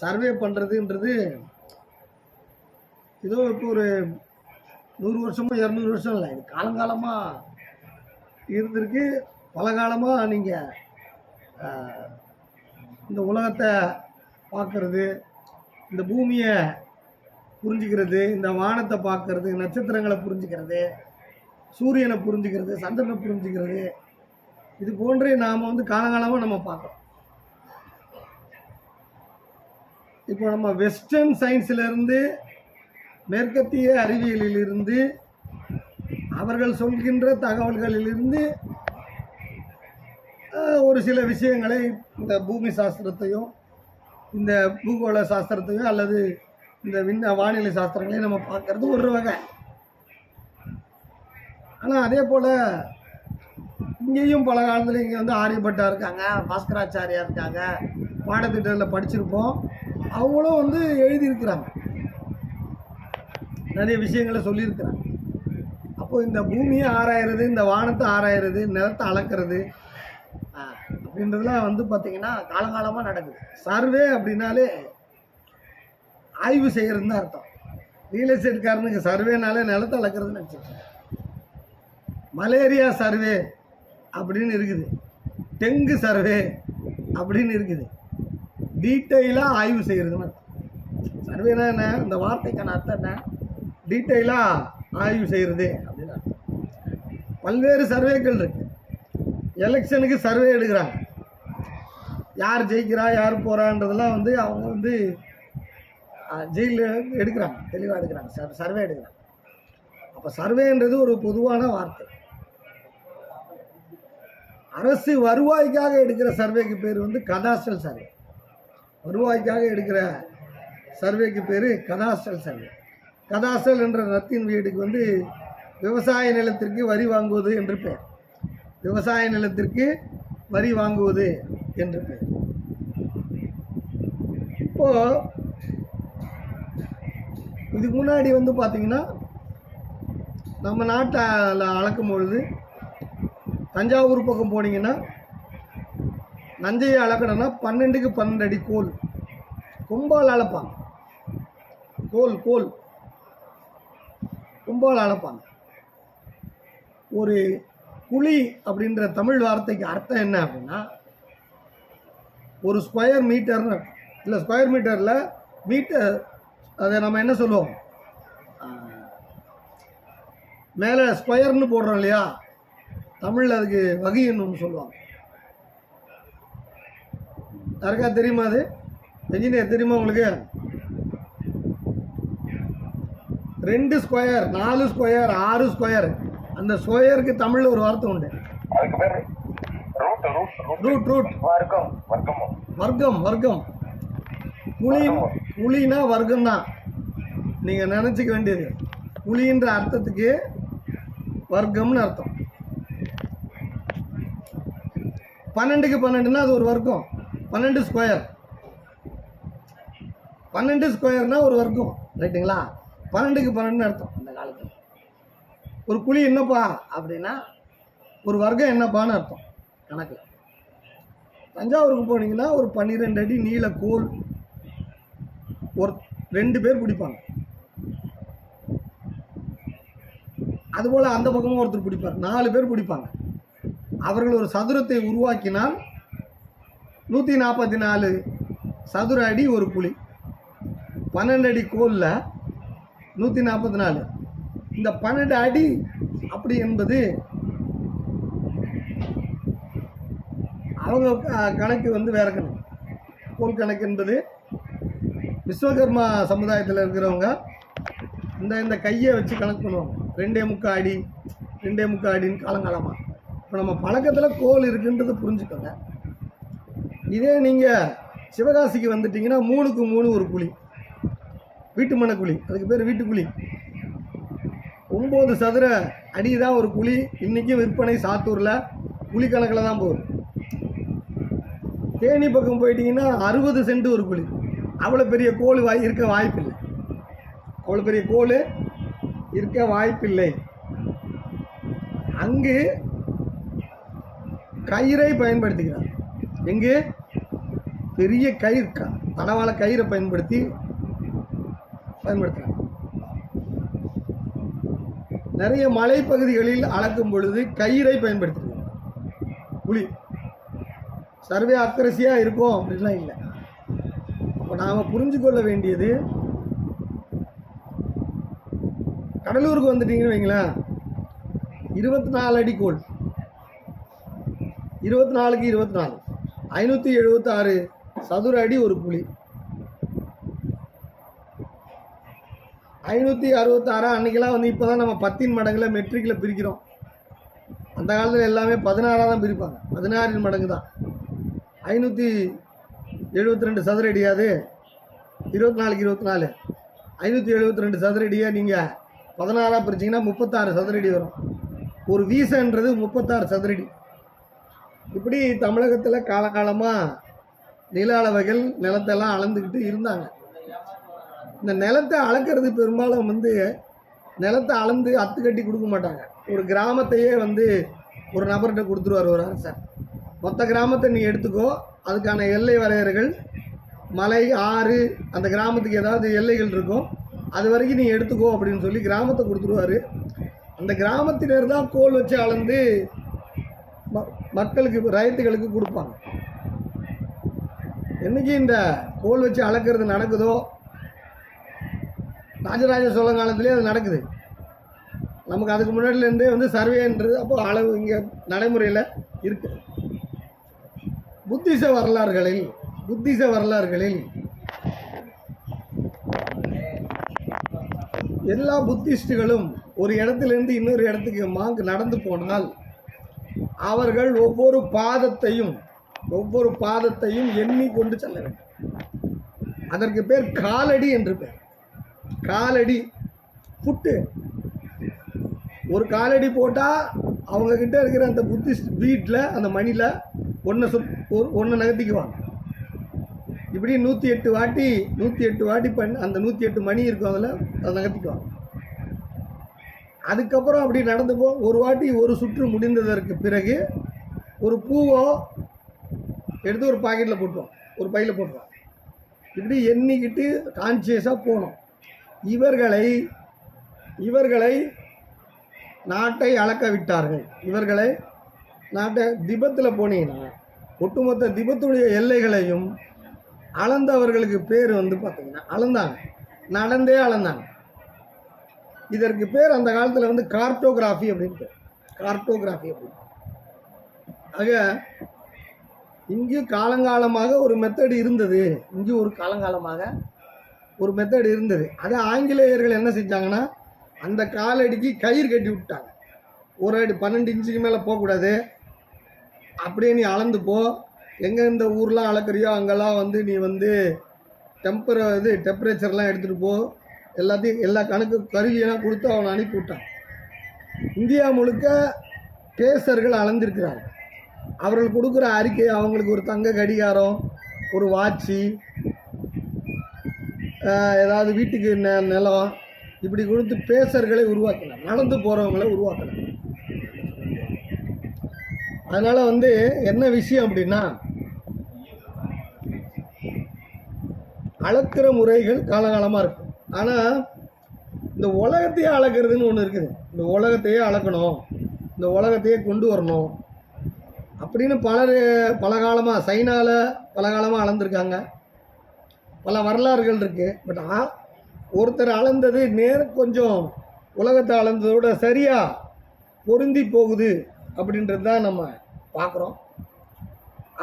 Survey பண்ணுறதுன்றது ஏதோ இப்போ ஒரு நூறு வருஷமோ இரநூறு வருஷம் இல்லை இது காலங்காலமாக இருந்திருக்கு. பல காலமாக நீங்கள் இந்த உலகத்தை பார்க்கறது இந்த பூமியை புரிஞ்சுக்கிறது இந்த வானத்தை பார்க்கறது நட்சத்திரங்களை புரிஞ்சுக்கிறது சூரியனை புரிஞ்சுக்கிறது சந்திரனை புரிஞ்சுக்கிறது இது போன்றே நாம் வந்து காலங்காலமாக நம்ம பார்க்குறோம். இப்போ நம்ம வெஸ்டர்ன் சயின்ஸிலிருந்து மேற்கத்திய அறிவியலிலிருந்து அவர்கள் சொல்கின்ற தகவல்களிலிருந்து ஒரு சில விஷயங்களை இந்த பூமி சாஸ்திரத்தையும் இந்த பூகோள சாஸ்திரத்தையும் அல்லது இந்த விண்ண வானிலை சாஸ்திரங்களையும் நம்ம பார்க்கறது ஒரு வகை. ஆனால் அதே போல் இங்கேயும் பல காலத்தில் இங்கே வந்து ஆரியப்பட்டா இருக்காங்க பாஸ்கராச்சாரியா இருக்காங்க பாடத்திட்டத்தில் படிச்சிருப்போம். அவங்களும் வந்து எழுதியிருக்கிறாங்க. நிறைய விஷயங்களை சொல்லியிருக்கிறாங்க. அப்போது இந்த பூமியை ஆராயிறது இந்த வானத்தை ஆராயிறது நிலத்தை அளக்கிறது அப்படின்றதுலாம் வந்து பார்த்திங்கன்னா காலங்காலமாக நடக்குது. சர்வே அப்படின்னாலே ஆய்வு செய்கிறதுன்னு தான் அர்த்தம் ரியல் எஸ்டேட்காரனுக்கு சர்வேனாலே நிலத்தை அளக்கிறதுன்னு நினச்சிருக்கேன் மலேரியா சர்வே அப்படின்னு இருக்குது. டெங்கு சர்வே அப்படின்னு இருக்குது. டீட்டெயிலாக ஆய்வு செய்கிறதுன்னு சர்வேனா என்ன? இந்த வார்த்தைக்கான அர்த்தம் என்ன? டீட்டெயிலாக ஆய்வு செய்கிறது அப்படின்னு பல்வேறு சர்வேக்கள் இருக்கு. எலெக்ஷனுக்கு சர்வே எடுக்கிறாங்க. யார் ஜெயிக்கிறா யார் போகிறான்றதெல்லாம் வந்து அவங்க வந்து ஜெயிலில் எடுக்கிறாங்க. தெளிவாக எடுக்கிறாங்க. சர்வே எடுக்கிறாங்க. அப்போ சர்வேன்றது ஒரு பொதுவான வார்த்தை. அரசு வருவாய்க்காக எடுக்கிற சர்வேக்கு பேர் வந்து கதாஸ்டல் சர்வே. வருவாய்க்காக எடுக்கிற சர்வேக்கு பேர் கதாஸ்டல் சர்வே. கதாஸ்டல் என்ற ரத்தின் வீடுக்கு வந்து விவசாய நிலத்திற்கு வரி வாங்குவது என்று பெயர். விவசாய நிலத்திற்கு வரி வாங்குவது என்று பெயர். இப்போது இதுக்கு முன்னாடி வந்து பார்த்திங்கன்னா நம்ம நாட்டில் அளக்கும் பொழுது தஞ்சாவூர் பக்கம் போனீங்கன்னா நஞ்சையை அளக்கணும்னா பன்னெண்டுக்கு பன்னெண்டு அடி கோல். கொம்பால் அளப்பாங்க. கோல் கோல். கொம்பால் அளப்பாங்க. ஒரு குழி அப்படின்ற தமிழ் வார்த்தைக்கு அர்த்தம் என்ன அப்படின்னா ஒரு ஸ்கொயர் மீட்டர்னு இல்லை ஸ்கொயர் மீட்டரில் மீட்டர் அதை நம்ம என்ன சொல்லுவோம்? மேலே ஸ்கொயர்னு போடுறோம் இல்லையா? தமிழில் அதுக்கு வகைன்னு ஒன்று சொல்லுவாங்க. யாருக்கா தெரியுமா அது? என்ஜினியர் தெரியுமா உங்களுக்கு? ரெண்டு ஸ்கொயர் நாலு ஸ்கொயர் ஆறு ஸ்கொயர் அந்த ஸ்கொயருக்கு தமிழில் ஒரு வார்த்தை உண்டு. ரூட் ரூட் வர்க்கம் வர்க்கம். புலி புலினா வர்க்கம் தான் நீங்கள் நினச்சிக்க வேண்டியது. புலின்ற அர்த்தத்துக்கு வர்க்கம்னு அர்த்தம். பன்னெண்டுக்கு பன்னெண்டுனா அது ஒரு வர்க்கம். பன்னெண்டு ஸ்கொயர் பன்னெண்டு ஸ்கொயர்னா ஒரு வர்க்கம். ரைட்டுங்களா பன்னெண்டுக்கு பன்னெண்டுன்னு அர்த்தம். அந்த காலத்தில். ஒரு குழி என்னப்பா? அப்படின்னா ஒரு வர்க்கம் என்னப்பான்னு அர்த்தம். கணக்கில். தஞ்சாவூருக்கு போனீங்கன்னா ஒரு பன்னிரெண்டு அடி நீள கோல் ஒரு ரெண்டு பேர் பிடிப்பாங்க. அதுபோல் அந்த பக்கமும் ஒருத்தர் பிடிப்பார். நாலு பேர் பிடிப்பாங்க. அவர்கள் ஒரு சதுரத்தை உருவாக்கினால் நூற்றி நாற்பத்தி நாலு சதுர அடி ஒரு புலி. பன்னெண்டு அடி கோலில் நூற்றி நாற்பத்தி நாலு. இந்த பன்னெண்டு அடி அப்படி என்பது அவங்க கணக்கு வந்து வேற கணக்கு. கோல் கணக்கு என்பது விஸ்வகர்மா சமுதாயத்தில் இருக்கிறவங்க இந்த இந்த கையை வச்சு கணக்கு பண்ணுவாங்க. ரெண்டே முக்கால் அடி ரெண்டே முக்கால் அடின்னு காலங்காலமாக இப்போ நம்ம பழக்கத்தில் கோல் இருக்குன்றது புரிஞ்சுக்கோங்க. இதே நீங்கள் சிவகாசிக்கு வந்துட்டீங்கன்னா மூணுக்கு மூணு ஒரு குழி. வீட்டு மனக்குழி குழி. அதுக்கு பேர் வீட்டு குழி. ஒம்பது சதுர அடி தான் ஒரு குழி. இன்றைக்கும் விற்பனை சாத்தூரில் குழி கணக்கில் தான் போகுது. தேனி பக்கம் போயிட்டிங்கன்னா அறுபது சென்ட் ஒரு குழி. அவ்வளோ பெரிய கோல் வாய் இருக்க வாய்ப்பில்லை. அவ்வளோ பெரிய கோல் இருக்க வாய்ப்பில்லை. அங்கு கயிறை பயன்படுத்துகிறார். எங்கே? பெரிய கயிறு க- தடவாள கயிறை பயன்படுத்தி பயன்படுத்துகிறாங்க நிறைய மலைப்பகுதிகளில் அளக்கும் பொழுது கயிறை பயன்படுத்துகிறார். புலி. சர்வே அக்கரசியாக இருக்கும் அப்படின்லாம் இல்லை. அப்போ நாம் புரிஞ்சு கொள்ள வேண்டியது கடலூருக்கு வந்துட்டீங்கன்னு வைங்களேன். இருபத்தி நாலு அடி கோல். இருபத்தி நாலுக்கு இருபத்தி நாலு ஐநூற்றி எழுபத்தாறு சதுர அடி ஒரு புலி. ஐநூற்றி அறுபத்தாறு? அன்றைக்கெல்லாம் வந்து இப்போ தான் நம்ம பத்தின் மடங்கில் மெட்ரிக்கில் பிரிக்கிறோம். அந்த காலத்தில் எல்லாமே பதினாறாக தான் பிரிப்பாங்க. பதினாறின் மடங்கு தான். ஐநூற்றி எழுபத்தி ரெண்டு சதுர அடியாது இருபத்தி நாலுக்கு இருபத்தி நாலு ஐநூற்றி எழுபத்தி ரெண்டு சதுர அடியை நீங்கள் பதினாறாக பிரிச்சிங்கன்னா முப்பத்தாறு சதுர அடி வரும். ஒரு வீசன்றது முப்பத்தாறு சதுரடி இப்படி தமிழகத்தில் காலகாலமாக நில அளவைகள் நிலத்தெல்லாம் அளந்துக்கிட்டு இருந்தாங்க. இந்த நிலத்தை அளக்கிறது பெரும்பாலும் வந்து நிலத்தை அளந்து அத்து கட்டி கொடுக்க மாட்டாங்க. ஒரு கிராமத்தையே வந்து ஒரு நபர்கிட்ட கொடுத்துருவார் ஒரு அரசர். மொத்த கிராமத்தை நீ எடுத்துக்கோ அதுக்கான எல்லை வரையறைகள் மலை ஆறு அந்த கிராமத்துக்கு ஏதாவது எல்லைகள் இருக்கும் அது வரைக்கும் நீ எடுத்துக்கோ அப்படின்னு சொல்லி கிராமத்தை கொடுத்துருவாரு. அந்த கிராமத்தினர் தான் கோல் வச்சு அளந்து மக்களுக்கு ரைத்துகளுக்கு கொடுப்பாங்க. என்னைக்கு இந்த கோல் வச்சு அளக்கிறது நடக்குதோ ராஜராஜ சோழ காலத்திலே அது நடக்குது. நமக்கு அதுக்கு முன்னாடிலேருந்தே வந்து சர்வேன்றது அப்போ அளவு இங்கே நடைமுறையில் இருக்கு. புத்திச வரலாறுகளில் புத்திச வரலாறுகளில் எல்லா புத்திஸ்டுகளும் ஒரு இடத்துலேருந்து இன்னொரு இடத்துக்கு மாங்கு நடந்து போனால் அவர்கள் ஒவ்வொரு பாதத்தையும் ஒவ்வொரு பாதத்தையும் எண்ணி கொண்டு செல்ல வேண்டும். அதற்கு பேர் காலடி என்று பேர். காலடி புட்டு. ஒரு காலடி போட்டால் அவங்கக்கிட்ட இருக்கிற அந்த புத்திஸ்ட் வீட்டில் அந்த மணியில் ஒன்றை சொல் ஒரு ஒன்றை நகர்த்திக்குவாங்க. இப்படி நூற்றி எட்டு வாட்டி நூற்றி எட்டு வாட்டி பண் அந்த நூற்றி எட்டு மணி இருக்கும் அதில் அதை நகர்த்திக்குவாங்க. அதுக்கப்புறம் அப்படி நடந்து போ ஒரு வாட்டி ஒரு சுற்று முடிந்ததற்கு பிறகு ஒரு பூவோ எடுத்து ஒரு பாக்கெட்டில் போட்டுருவோம் ஒரு பையில் போட்டுருவோம் இப்படி எண்ணிக்கிட்டு கான்சியஸாக போகணும். இவர்களை இவர்களை நாட்டை அளக்க விட்டார்கள். இவர்களை நாட்டை திபத்தில் போனீங்கன்னா ஒட்டுமொத்த திபத்துடைய எல்லைகளையும் அளந்தவர்களுக்கு பேர் வந்து பார்த்தீங்கன்னா அளந்தாங்க. நடந்தே அளந்தாங்க. இதற்கு பேர் அந்த காலத்தில் வந்து கார்ட்டோகிராஃபி அப்படின்ட்டு. கார்டோகிராஃபி கார்ட்டோகிராஃபி அப்படின்னு. ஆக இங்கு காலங்காலமாக ஒரு மெத்தடு இருந்தது. இங்கு ஒரு காலங்காலமாக ஒரு மெத்தடு இருந்தது. அதை ஆங்கிலேயர்கள் என்ன செஞ்சாங்கன்னா அந்த காலடிக்கு கயிறு கட்டி விட்டாங்க. ஒரு அடி பன்னெண்டு இன்ச்சுக்கு மேலே போகக்கூடாது. அப்படியே நீ அளந்து போ. எங்கே இந்த ஊர்லாம் அளக்குறியோ அங்கெல்லாம் வந்து நீ வந்து டெம்பர இது டெம்பரேச்சர்லாம் எடுத்துகிட்டு போ. எல்லாத்தையும் எல்லா கணக்கு கருவியெல்லாம் கொடுத்து அவனை அனுப்பி விட்டான் இந்தியா முழுக்க பேசர்கள் அளந்திருக்கிறார்கள். அவர்கள் கொடுக்குற அறிக்கை அவங்களுக்கு ஒரு தங்க கடிகாரம் ஒரு வாட்சி ஏதாவது வீட்டுக்கு நெ நிலம் இப்படி கொடுத்து பேசர்களை உருவாக்கினார். நடந்து போகிறவங்களை உருவாக்கினார். அதனால் வந்து என்ன விஷயம் அப்படின்னா அளக்கிற முறைகள் காலகாலமாக இருக்கும் ஆனால் இந்த உலகத்தையே அளக்கிறதுன்னு ஒன்று இருக்குது. இந்த உலகத்தையே அளக்கணும். இந்த உலகத்தையே கொண்டு வரணும். அப்படின்னு பலர் பல காலமாக சைனாவில் பல காலமாக அளந்திருக்காங்க. பல வரலாறுகள் இருக்குது பட் ஆ ஒருத்தர் அளந்தது நேர் கொஞ்சம் உலகத்தை அளந்ததோட சரியாக பொருந்தி போகுது அப்படின்றது தான் நம்ம பார்க்குறோம்.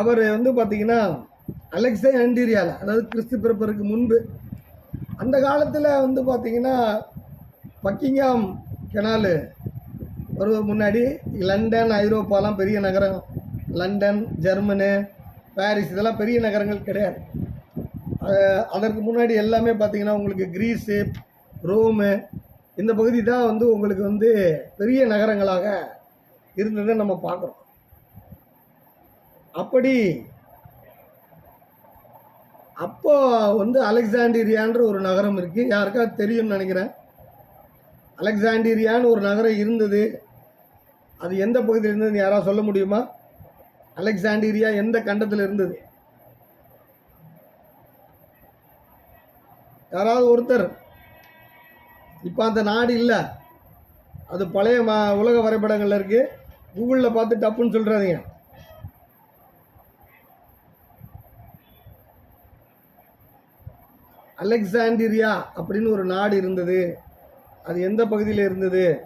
அவர் வந்து பார்த்திங்கன்னா அலெக்சை ஆண்டீரியாவில் அதாவது கிறிஸ்து பிறப்பருக்கு முன்பு அந்த காலத்தில் வந்து பார்த்திங்கன்னா பக்கிங்காம் கெனாலு ஒரு முன்னாடி லண்டன் ஐரோப்பாலாம் பெரிய நகரம். லண்டன் ஜெர்மனு பாரிஸ் இதெல்லாம் பெரிய நகரங்கள் கிடையாது. அதற்கு முன்னாடி எல்லாமே பார்த்திங்கன்னா உங்களுக்கு கிரீஸு ரோமு இந்த பகுதி தான் வந்து உங்களுக்கு வந்து பெரிய நகரங்களாக இருந்ததை நம்ம பார்க்குறோம். அப்படி அப்போ வந்து அலெக்சாண்டீரியான்ற ஒரு நகரம் இருக்குது யாருக்கா தெரியும்னு நினைக்கிறேன். அலெக்சாண்டீரியான்னு ஒரு நகரம் இருந்தது. அது எந்த பகுதியில் இருந்ததுன்னு யாராவது சொல்ல முடியுமா? அலெக்சாண்டீரியா எந்த கண்டத்தில் இருந்தது? யாராவது ஒருத்தர். இப்போ அந்த நாடு இல்லை. அது பழைய ம உலக வரைபடங்கள் இருக்குது கூகுளில் பார்த்து டப்புன்னு சொல்கிறாதீங்க அலெக்சாண்டிரியா அப்படின்னு ஒரு நாடு இருந்தது. அது எந்த பகுதியில் இருந்தது?